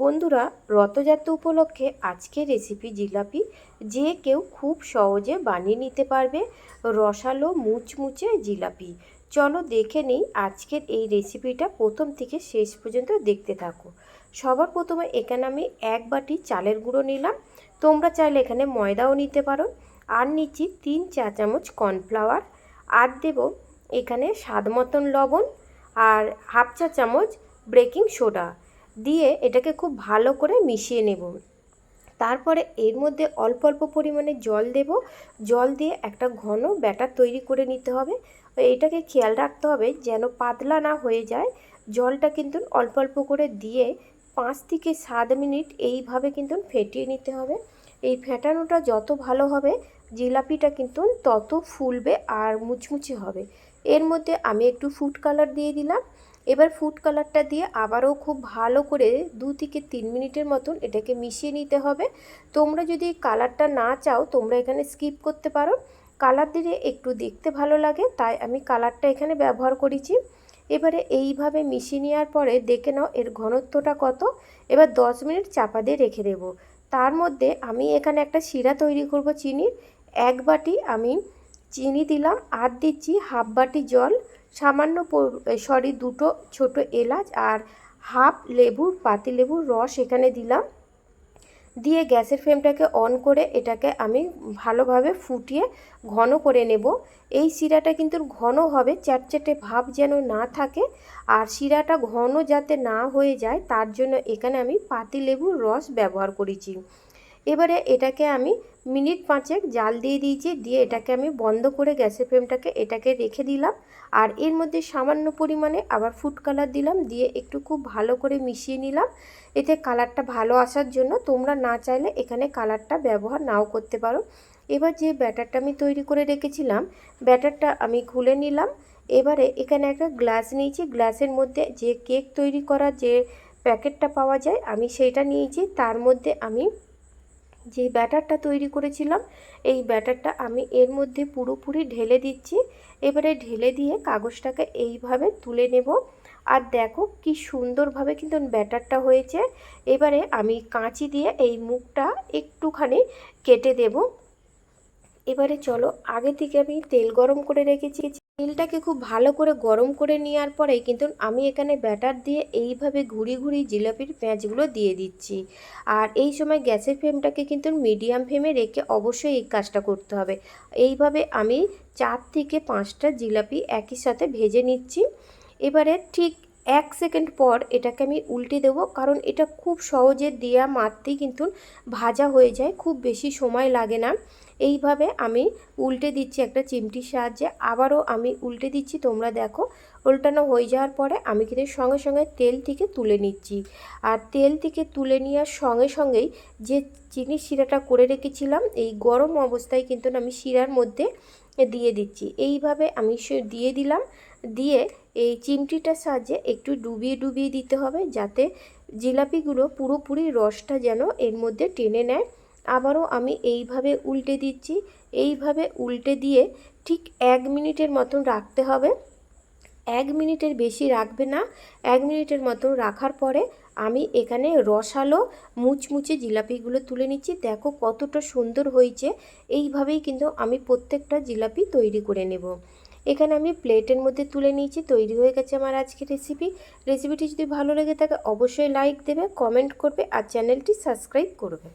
বন্ধুরা, রথযাত্রা উপলক্ষে আজকের রেসিপি জিলাপি যে কেউ খুব সহজে বানিয়ে নিতে পারবে, রসালো মুচমুচে জিলাপি। চলো দেখে নিই আজকের এই রেসিপিটা প্রথম থেকে শেষ পর্যন্ত দেখতে থাকো। সবার প্রথমে এখানে আমি এক বাটি চালের গুঁড়ো নিলাম। তোমরা চাইলে এখানে ময়দাও নিতে পারো। আর নিচ্ছি তিন চা চামচ কর্নফ্লাওয়ার। আর দেব এখানে স্বাদ মতন লবণ। আর হাফ চা চামচ বেকিং সোডা। দিয়ে এটাকে খুব ভালো করে মিশিয়ে নেব। তারপরে এর মধ্যে অল্প অল্প পরিমাণে জল দেব। জল দিয়ে একটা ঘন ব্যাটার তৈরি করে নিতে হবে। এটাকে খেয়াল রাখতে হবে যেন পাতলা না হয়ে যায়। জলটা কিন্তু অল্প অল্প করে দিয়ে পাঁচ থেকে সাত মিনিট এইভাবে কিন্তু ফেটিয়ে নিতে হবে। এই ফেটানোটা যত ভালো হবে, জিলাপিটা কিন্তু তত ফুলবে আর মুচমুচে হবে। এর মধ্যে আমি একটু ফুড কালার দিয়ে দিলাম। এবার ফুড কালারটা দিয়ে আবারও খুব ভালো করে দু থেকে তিন মিনিটের মতন এটাকে মিশিয়ে নিতে হবে। তোমরা যদি কালারটা না চাও, তোমরা এখানে স্কিপ করতে পারো। কালার দিলে একটু দেখতে ভালো লাগে, তাই আমি কালারটা এখানে ব্যবহার করেছি। এবারে এইভাবে মিশিয়ে নেওয়ার পরে দেখে নাও এর ঘনত্বটা কত। এবার দশ মিনিট চাপা দিয়ে রেখে দেবো। তার মধ্যে আমি এখানে একটা শিরা তৈরি করব চিনির। এক বাটি আমি চিনি দিলাম, আর দিচ্ছি হাফ বাটি জল। সামান্য সরি, দুটো ছোট এলাচ আর হাফ লেবুর পাতি লেবুর রস এখানে দিলাম। দিয়ে গ্যাসের ফ্লেমটাকে অন করে এটাকে আমি ভালোভাবে ফুটিয়ে ঘন করে নেব। এই শিরাটা কিন্তু ঘন হবে, চ্যাটচ্যাটে ভাব যেন না থাকে। আর শিরাটা ঘন যাতে না হয়ে যায়, তার জন্য এখানে আমি পাতি লেবুর রস ব্যবহার করেছি। এবারে এটাকে আমি মিনিট পাঁচেক জাল দিয়ে দিয়েছি, দিয়ে এটাকে আমি বন্ধ করে গ্যাসের ফ্লেমটাকে এটাকে রেখে দিলাম। আর এর মধ্যে সামান্য পরিমাণে আবার ফুড কালার দিলাম, দিয়ে একটু খুব ভালো করে মিশিয়ে নিলাম। এতে কালারটা ভালো আসার জন্য তোমরা না চাইলে এখানে কালারটা ব্যবহার নাও করতে পারো। এবার যে ব্যাটারটা আমি তৈরি করে রেখেছিলাম, ব্যাটারটা আমি খুলে নিলাম। এবারে এখানে একটা গ্লাস নিয়েছি গ্লাসের মধ্যে যে কেক তৈরি করার যে প্যাকেটটা পাওয়া যায়, আমি সেইটা নিয়েছি। তার মধ্যে আমি যে ব্যাটারটা তৈরি করেছিলাম, এই ব্যাটারটা আমি এর মধ্যে পুরোপুরি ঢেলে দিচ্ছি। এবারে ঢেলে দিয়ে কাগজটাকে এইভাবে তুলে নেব। আর দেখো কি সুন্দরভাবে কিন্তু ব্যাটারটা হয়েছে। এবারে আমি কাঁচি দিয়ে এই মুখটা একটুখানি কেটে দেব। এবারে চলো আগে থেকে আমি তেল গরম করে রেখেছি। তেলটাকে খুব ভালো করে গরম করে নেওয়ার পরে কিন্তু আমি এখানে ব্যাটার দিয়ে এইভাবে ঘুরি ঘুরি জিলাপির পেঁয়াজগুলো দিয়ে দিচ্ছি। আর এই সময় গ্যাসের ফ্লেমটাকে কিন্তু মিডিয়াম ফ্লেমে রেখে অবশ্যই এই কাজটা করতে হবে। এইভাবে আমি চার থেকে পাঁচটা জিলাপি একই সাথে ভেজে নিচ্ছি। এবারে ঠিক এক সেকেন্ড পর এটাকে আমি উল্টে দেব, কারণ এটা খুব সহজে দেওয়া মারতেই কিন্তু ভাজা হয়ে যায়, খুব বেশি সময় লাগে না। এইভাবে আমি উল্টে দিচ্ছি একটা চিমটির সাহায্যে, আবারও আমি উল্টে দিচ্ছি, তোমরা দেখো, উল্টানো হয়ে যাওয়ার পরে আমি কিন্তু সঙ্গে সঙ্গে তেল থেকে তুলে নিচ্ছি। আর তেল থেকে তুলে নেওয়ার সঙ্গে সঙ্গেই যে চিনির শিরাটা করে রেখেছিলাম, এই গরম অবস্থায় কিন্তু আমি শিরার মধ্যে দিয়ে দিচ্ছি। এইভাবে আমি সে দিয়ে দিলাম। দিয়ে এই চিমটিটার সাহায্যে একটু ডুবিয়ে ডুবিয়ে দিতে হবে যাতে জিলাপিগুলো পুরোপুরি রসটা যেন এর মধ্যে টেনে নেয়। আবারও আমি এইভাবে উল্টে দিচ্ছি। এইভাবে উল্টে দিয়ে ঠিক এক মিনিটের মতন রাখতে হবে। এক মিনিটের বেশি রাখবে না। এক মিনিটের মতন রাখার পরে আমি এখানে রসালো, মুচমুচে জিলাপিগুলো তুলে নিচ্ছি। দেখো কতটা সুন্দর হয়েছে। এইভাবেই কিন্তু আমি প্রত্যেকটা জিলাপি তৈরি করে নেব। এখানে আমি প্লেটের মধ্যে তুলে নিয়েছি। তৈরি হয়ে গেছে আমার আজকের রেসিপি। রেসিপিটি যদি ভালো লেগে থাকে অবশ্যই লাইক দেবে, কমেন্ট করবে আর চ্যানেলটি সাবস্ক্রাইব করবে।